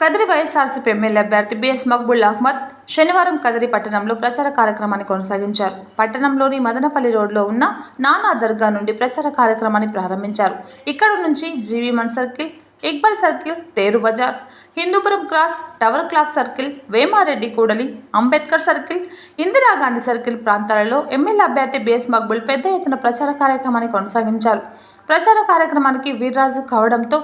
Kadiri YSRCP MLA అభ్యర్థి BS Maqbool Ahmed శనివారం కదిరి పట్టణంలో ప్రచార కార్యక్రమాన్ని కొనసాగించారు. పట్టణంలోని మదనపల్లి రోడ్లో ఉన్న నానా దర్గా నుండి ప్రచార కార్యక్రమాన్ని ప్రారంభించారు. ఇక్కడ నుంచి జీవి Mann circle Iqbal circle Teru Bazar Hindupuram cross tower clock circle Vemareddy కూడలి అంబేద్కర్ సర్కిల్ ఇందిరాగాంధీ సర్కిల్ ప్రాంతాలలో ఎమ్మెల్యే అభ్యర్థి బిఎస్ మక్బుల్ పెద్ద ఎత్తున ప్రచార కార్యక్రమాన్ని కొనసాగించారు. ప్రచార కార్యక్రమానికి వీర్రాజు కావడంతో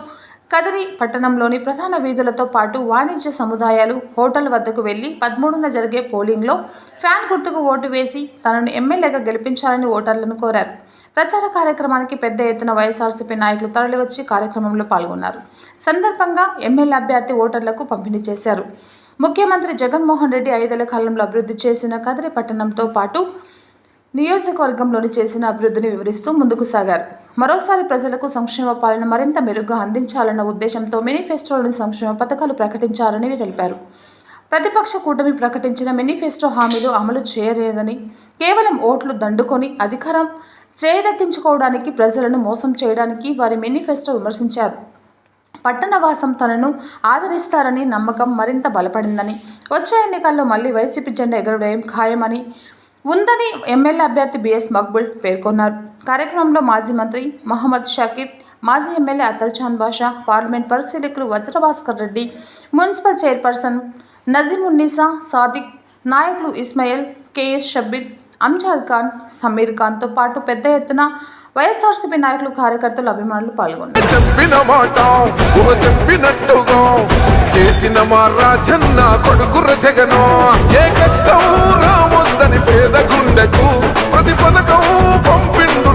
కదిరి పట్టణంలోని ప్రధాన వీధులతో పాటు వాణిజ్య సముదాయాలు హోటల్ వద్దకు వెళ్ళి పదమూడున జరిగే పోలింగ్లో ఫ్యాన్ గుర్తుకు ఓటు వేసి తనను ఎమ్మెల్యేగా గెలిపించాలని ఓటర్లను కోరారు. ప్రచార కార్యక్రమానికి పెద్ద ఎత్తున వైఎస్ఆర్సీపీ నాయకులు తరలివచ్చి కార్యక్రమంలో పాల్గొన్నారు. సందర్భంగా ఎమ్మెల్యే అభ్యర్థి ఓటర్లకు పంపిణీ చేశారు. ముఖ్యమంత్రి జగన్మోహన్ రెడ్డి ఐదేళ్ళ కాలంలో అభివృద్ధి చేసిన కదిరి పట్టణంతో పాటు నియోజకవర్గంలోని చేసిన అభివృద్ధిని వివరిస్తూ ముందుకు సాగారు. మరోసారి ప్రజలకు సంక్షేమ పాలన మరింత మెరుగ్గా అందించాలన్న ఉద్దేశంతో మేనిఫెస్టోలోని సంక్షేమ పథకాలు ప్రకటించారని తెలిపారు. ప్రతిపక్ష కూటమి ప్రకటించిన మేనిఫెస్టో హామీలు అమలు చేయలేదని కేవలం ఓట్లు దండుకొని అధికారం చేయదక్కించుకోవడానికి ప్రజలను మోసం చేయడానికి వారి మేనిఫెస్టో విమర్శించారు. పట్టణవాసం తనను ఆదరిస్తారని నమ్మకం మరింత బలపడిందని వచ్చే ఎన్నికల్లో మళ్ళీ వైసీపీ జెండా ఎగరడం ఖాయమని ఉందని ఎమ్మెల్యే అభ్యర్థి బిఎస్ మక్బుల్ పేర్కొన్నారు. కార్యక్రమంలో మాజీ మంత్రి మహమ్మద్ షకీర్ మాజీ ఎమ్మెల్యే అతర్చాన్ బాషా పార్లమెంట్ పరిశీలకులు వజ్రభాస్కర్ రెడ్డి మున్సిపల్ చైర్పర్సన్ నజీమున్నీసా సాదిక్ నాయకులు ఇస్మాయిల్ కేఎస్ షబ్బీర్ అంజాద్ ఖాన్ సమీర్ ఖాన్తో పాటు పెద్ద ఎత్తున వైఎస్ఆర్సీపీ నాయకులు కార్యకర్తలు అభిమానులు పాల్గొన్నారు. చెప్పిన మాట చెప్పినట్టుగా చేసిన మా రాజన్న కొడుకుర ఏ కష్టం రావద్దని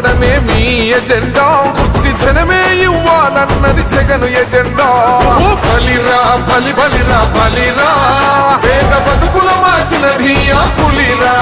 కూర్చోవడమే మీ ఎజెండా. కుర్చి జనమే ఇవ్వాలన్నది జగను ఎజెండా. ఓ బలిరా బలి బలిరా బలిరా. పేద బతుకుల మార్చినది ఆ పులిరా.